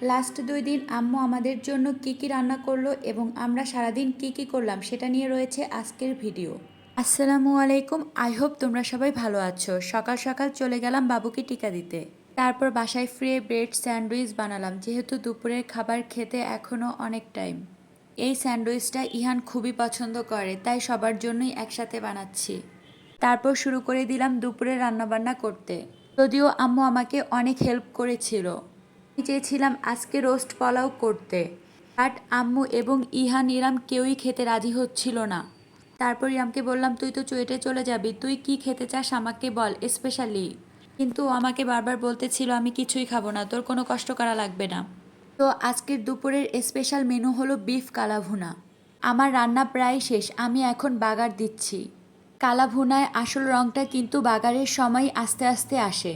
Last দুই দিন আম্মু আমাদের জন্য কি কি রান্না করল এবং আমরা সারাদিন কি কি করলাম সেটা নিয়ে রয়েছে আজকের ভিডিও। আসসালামু আলাইকুম, আই হোপ তোমরা সবাই ভালো আছো। সকাল সকাল চলে গেলাম বাবুকে টিকা দিতে। তারপর বাসায় ফ্রি ব্রেড স্যান্ডউইচ বানালাম, যেহেতু দুপুরের খাবার খেতে এখনও অনেক টাইম। এই স্যান্ডউইচটা ইহান খুবই পছন্দ করে, তাই সবার জন্যই একসাথে বানাচ্ছি। তারপর শুরু করে দিলাম দুপুরে রান্নাবান্না করতে। যদিও আম্মু আমাকে অনেক হেল্প করেছিল। চেয়েছিলাম আজকে রোস্ট পোলাও করতে। বাট আম্মু এবং ইহান, ইরাম কেউই খেতে রাজি হচ্ছিল না। তারপর ইরামকে বললাম, তুই তো চুয়েটে চলে যাবি, তুই কি খেতে চাস আমাকে বল স্পেশালি কিন্তু আমাকে বারবার বলতেছিল, আমি কিছুই খাব না, তোর কোনো কষ্ট করা লাগবে না। তো আজকের দুপুরের স্পেশাল মেনু হলো বিফ কালাভুনা। আমার রান্না প্রায় শেষ, আমি এখন বাগার দিচ্ছি। কালাভুনায় আসল রঙটা কিন্তু বাগারের সময় আস্তে আস্তে আসে।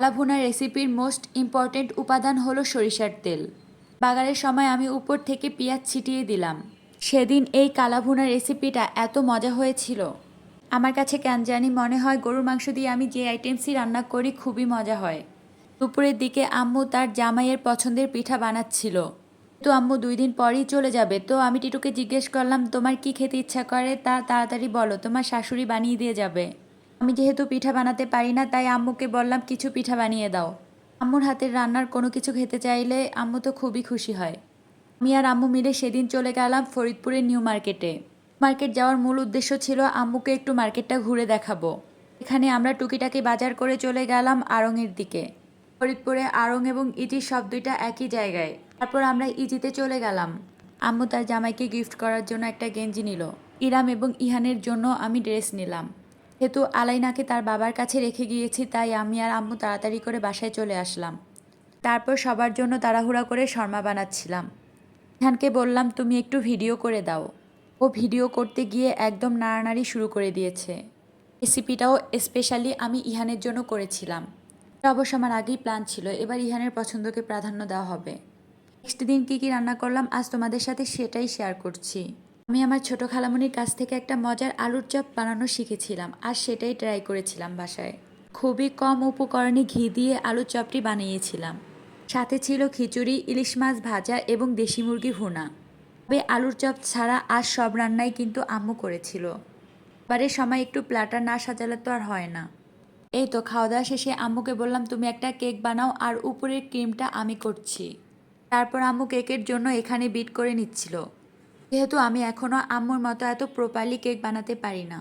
কালাভুনা রেসিপির মোস্ট ইম্পর্টেন্ট উপাদান হলো সরিষার তেল। বাগারের সময় আমি উপর থেকে পেঁয়াজ ছিটিয়ে দিলাম। সেদিন এই কালাভুনা রেসিপিটা এত মজা হয়েছিল। আমার কাছে কেন জানি মনে হয় গরুর মাংস দিয়ে আমি যে আইটেমসই রান্না করি খুবই মজা হয়। দুপুরের দিকে আম্মু তার জামাইয়ের পছন্দের পিঠা বানাচ্ছিল। তো আম্মু দুই দিন পরই চলে যাবে, তো আমি টিটুকে জিজ্ঞেস করলাম, তোমার কি খেতে ইচ্ছা করে? তা তাড়াতাড়ি বলো, তোমার শাশুড়ি বানিয়ে দিয়ে যাবে। আমি যেহেতু পিঠা বানাতে পারি না, তাই আম্মুকে বললাম, কিছু পিঠা বানিয়ে দাও। আম্মুর হাতের রান্নার কোনো কিছু খেতে চাইলে আম্মু তো খুবই খুশি হয়। আমি আর আম্মু মিলে সেদিন চলে গেলাম ফরিদপুরের নিউ মার্কেটে। মার্কেট যাওয়ার মূল উদ্দেশ্য ছিল আম্মুকে একটু মার্কেটটা ঘুরে দেখাবো। এখানে আমরা টুকিটাকি বাজার করে চলে গেলাম আড়ংয়ের দিকে। ফরিদপুরে আড়ং এবং ইজি সব দুইটা একই জায়গায়। তারপর আমরা ইজিতে চলে গেলাম। আম্মু তার জামাইকে গিফট করার জন্য একটা গেঞ্জি নিল। ইরাম এবং ইহানের জন্য আমি ড্রেস নিলাম। যেহেতু আলাইনাকে তার বাবার কাছে রেখে গিয়েছি, তাই আমি আর আম্মু তাড়াতাড়ি করে বাসায় চলে আসলাম। তারপর সবার জন্য তাড়াহুড়া করে শর্মা বানাচ্ছিলাম। ইহানকে বললাম, তুমি একটু ভিডিও করে দাও। ও ভিডিও করতে গিয়ে একদম নাড়ানাড়ি শুরু করে দিয়েছে। রেসিপিটাও স্পেশালি আমি ইহানের জন্য করেছিলাম। অবশ্য আমার আগেই প্ল্যান ছিল, এবার ইহানের পছন্দকে প্রাধান্য দেওয়া হবে। নেক্সট দিন কী কী রান্না করলাম, আজ তোমাদের সাথে সেটাই শেয়ার করছি। আমি আমার ছোট খালামণির কাছ থেকে একটা মজার আলুর চপ বানানো শিখেছিলাম, আর সেটাই ট্রাই করেছিলাম বাসায়। খুবই কম উপকরণে ঘি দিয়ে আলুর চপটি বানিয়েছিলাম। সাথে ছিল খিচুড়ি, ইলিশ মাছ ভাজা এবং দেশি মুরগি ভুনা। তবে আলুর চপ ছাড়া আর সব রান্নাই কিন্তু আম্মু করেছিল। এবারের সময় একটু প্ল্যাটার না সাজালে তো আর হয় না। এই তো খাওয়া দাওয়া শেষে আম্মুকে বললাম, তুমি একটা কেক বানাও, আর উপরের ক্রিমটা আমি করছি। তারপর আম্মু কেকের জন্য এখানে বিট করে নিচ্ছিল। যেহেতু আমি এখনও আম্মুর মতো এত প্রপারলি কেক বানাতে পারি না।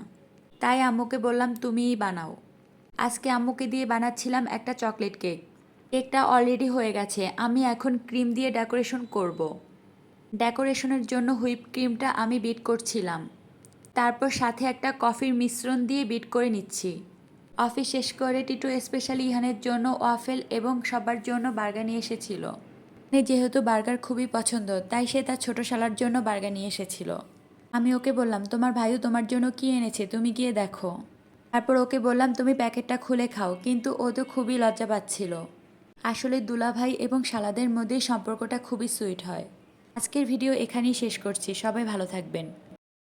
তাই আম্মুকে বললাম, তুমিই বানাও। আজকে আম্মুকে দিয়ে বানাচ্ছিলাম একটা চকলেট কেক কেকটা অলরেডি হয়ে গেছে, আমি এখন ক্রিম দিয়ে ডেকোরেশন করব। ডেকোরেশনের জন্য হুইপ ক্রিমটা আমি বিট করছিলাম। তারপর সাথে একটা কফির মিশ্রণ দিয়ে বিট করে নিচ্ছি। অফিস শেষ করে টিটু স্পেশালি ইহানের জন্য ওয়াফেল এবং সবার জন্য বার্গার নিয়ে এসেছিল। যেহেতু বার্গার খুবই পছন্দ, তাই সে তার ছোটো শালার জন্য বার্গার নিয়ে এসেছিল। আমি ওকে বললাম, তোমার ভাইও তোমার জন্য কি এনেছে? তুমি গিয়ে দেখো। তারপর ওকে বললাম, তুমি প্যাকেটটা খুলে খাও। কিন্তু ও তো খুবই লজ্জা পাচ্ছিল। আসলে দুলা ভাই এবং শালাদের মধ্যে সম্পর্কটা খুবই সুইট হয়। আজকের ভিডিও এখানেই শেষ করছি। সবাই ভালো থাকবেন।